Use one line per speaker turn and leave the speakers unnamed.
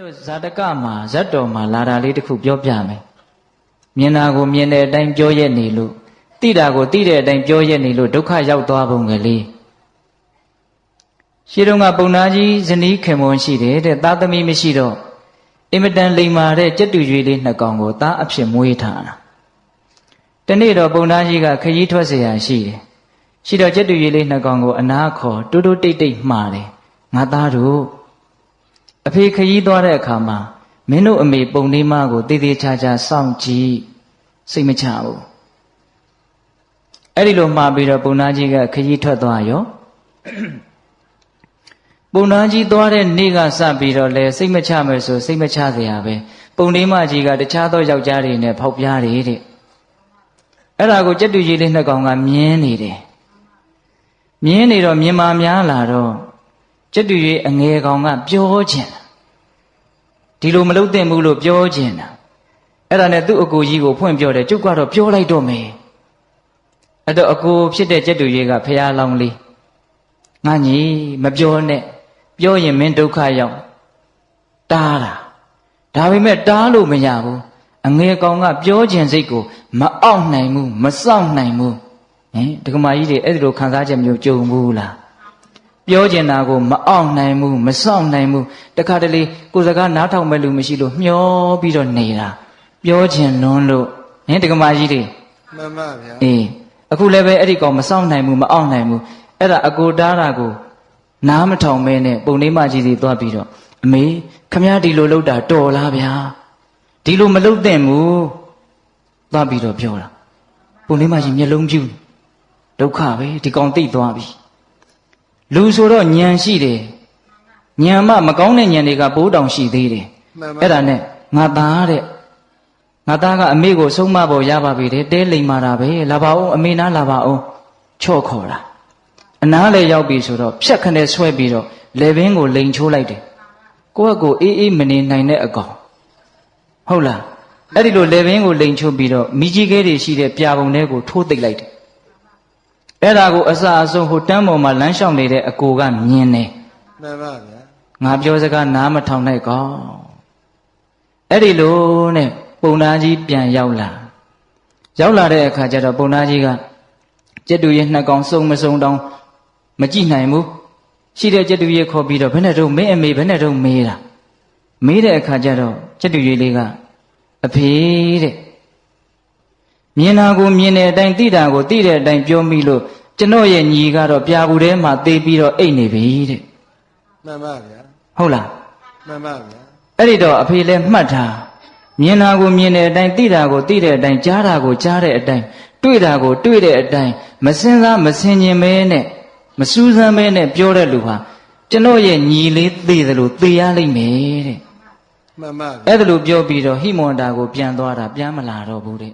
တို့ဇာတကမှာဇတ်တော်မှာလာတာလေးတစ်ခုပြောပြမယ်မြင်တာကိုမြင်တဲ့အတိုင်းပြောရက်နေလို့သိတာကိုသိတဲ့အတိုင်းပြောရက်နေလို့ဒုက္ခရောက်သွားပုံကလေးရှင်းတော့ကပုံနာကြီးဇနီးခင်မွန်ရှိတယ်တဲ့သားသမီးမရှိတော့အင်မတန်လိမ္မာတဲ့ကြက်တူရွေးလေးနှစ်ကောင်ကိုသားအဖြစ်မွေးထားတာတနေ့တော့ပုံနာကြီးကခရီးထွက်เสียရရှိတယ်ရှိတော့ကြက်တူရွေးလေးနှစ်ကောင်ကိုအနာခေါ်တူတူတိတ်တိတ်မှားတယ်ငါသားတို့ အဖေခရီးသွားတဲ့အခါမှာမင်းတို့အမေပုံနေမကိုတည်တည်ချာချာစောင့်ကြည့်စိတ်မချဘူးအဲ့ဒီလိုမှာပြီးတော့ပုံနာကြီးကခရီးထွက်သွားရောပုံနာကြီးသွားတဲ့နေ့ကစပြီးတော့လဲစိတ်မချမယ်ဆိုစိတ်မချစရာပဲပုံနေမကြီးကတခြားသောယောက်ျားတွေနဲ့ဖောက်ပြားတယ်တဲ့အဲ့ဒါကိုကြက်တူကြီးလေးနှစ်ကောင်ကမြင်းနေတယ်မြင်းနေတော့မြင်မာများလာတော့ ကျက်တူ၍အငယ်ကောင်ကပြောချင်တာဒီလိုမလုပ်သင့်ဘူးလို့ပြောချင်တာအဲ့ဒါနဲ့သူ့အကိုကြီးကိုဖွင့်ပြောတယ်ကျုပ်ကတော့ပြောလိုက်တော့မယ်အဲ့တော့အကိုဖြစ်တဲ့ကျက်တူ၍ကဖះလောင်းလေးငါညီမပြောနဲ့ပြောရင်မင်းဒုက္ခရောက်တားတာဒါပေမဲ့တားလို့မရဘူးအငယ်ကောင်ကပြောခြင်းစိတ်ကိုမအောင့်နိုင်ဘူးမစောင့်နိုင်ဘူးဟင်ဒကမာကြီးတွေအဲ့ဒီလိုခံစားချက်မျိုးကြုံဘူးလား ပြောကျင်တာကိုမအောင်နိုင်ဘူးမစောင့်နိုင်ဘူးတခါတလေကိုယ်စကားနားထောင်မဲ့လူမရှိလို့မျောပြီးတော့နေတာပြောကျင်လွန်းလို့ဟင်တက္ကမကြီးတွေ
မှန်ပါဗျာ
အေးအခုလည်းပဲအဲ့ဒီကောင်မစောင့်နိုင်ဘူးမအောင်နိုင်ဘူးအဲ့ဒါအကိုတားတာကိုနားမထောင်မဲနဲ့ပုံလေးမကြီးစီသွားပြီးတော့အမေခမရဒီလိုလုပ်တာတော်လားဗျာဒီလိုမလုပ်သင့်ဘူးသွားပြီးတော့ပြောတာပုံလေးမကြီးမျက်လုံးပြူဒုက္ခပဲဒီကောင်သိသွားပြီ လူဆိုတော့ညံရှိတယ်ညံမမကောင်းတဲ့ညံတွေကပိုးတောင်ရှိသေးတယ်
မှန်ပါ
အဲ့ဒါနဲ့ငါသားတဲ့ငါသားကအမေကိုဆုံးမဖို့ရပါပြီတဲ့တဲလိမ်မာတာပဲလာပါဦးအမေနားလာပါဦးချော့ခေါ်တာအနားလေရောက်ပြီဆိုတော့ဖြတ်ခနဲ့ဆွဲပြီးတော့လေဘင်းကိုလိန်ချိုးလိုက်တယ်ကိုယ့်အကိုအေးအေးမနေနိုင်တဲ့အကောင်ဟုတ်လားအဲ့ဒီလိုလေဘင်းကိုလိန်ချိုးပြီးတော့မိကြီးခဲတွေရှိတဲ့ပြာပုံထဲကိုထိုးသိပ်လိုက်တယ် အဲ့ဒါကိုအစအဆုံးဟိုတန်းပေါ်မှာလမ်းလျှောက်နေတဲ့အကိုကမြင်တယ်
မှန်ပါဗျာ
ငါပြောစကားနားမထောင်နိုင်ကောင်းအဲ့ဒီလိုနဲ့ပုံနာကြီးပြန်ရောက်လာရောက်လာတဲ့အခါကျတော့ပုံနာကြီးကကျက်တူရဲ့နှစ်ကောင်စုံမစုံတောင်မကြည့်နိုင်ဘူးရှိတဲ့ကျက်တူရဲ့ခေါ်ပြီးတော့ဘယ်နဲ့တော့မင်းအမေဘယ်နဲ့တော့မေးတာမေးတဲ့အခါကျတော့ကျက်တူရဲ့လေးကအဖေတဲ့ မြင်တာကိုမြင်တဲ့အတိုင်းသိတာကိုသိတဲ့အတိုင်းပြောမိလို့ကျွန်တော်ရဲ့ညီကတော့ပြာဘူးထဲမှာသေပြီးတော့အိတ်နေပြီတဲ့
မှန်ပါဗျာ
ဟုတ်လား
မှန်ပါဗျာ
အဲ့ဒီတော့အဖေလည်းမှတ်ထားမြင်တာကိုမြင်တဲ့အတိုင်းသိတာကိုသိတဲ့အတိုင်းကြားတာကိုကြားတဲ့အတိုင်းတွေ့တာကိုတွေ့တဲ့အတိုင်းမစင်စားမစင်ញင်မဲနဲ့မစူးစမ်းမဲနဲ့ပြောတဲ့လူဟာကျွန်တော်ရဲ့ညီလေးသိတယ်လို့သိရလိမ့်မယ်တဲ့
မှန်ပါဗျာ
အဲ့ဒါလို့ပြောပြီးတော့ဟိမွန်တာကိုပြန်သွားတာပြန်မလာတော့ဘူးတဲ့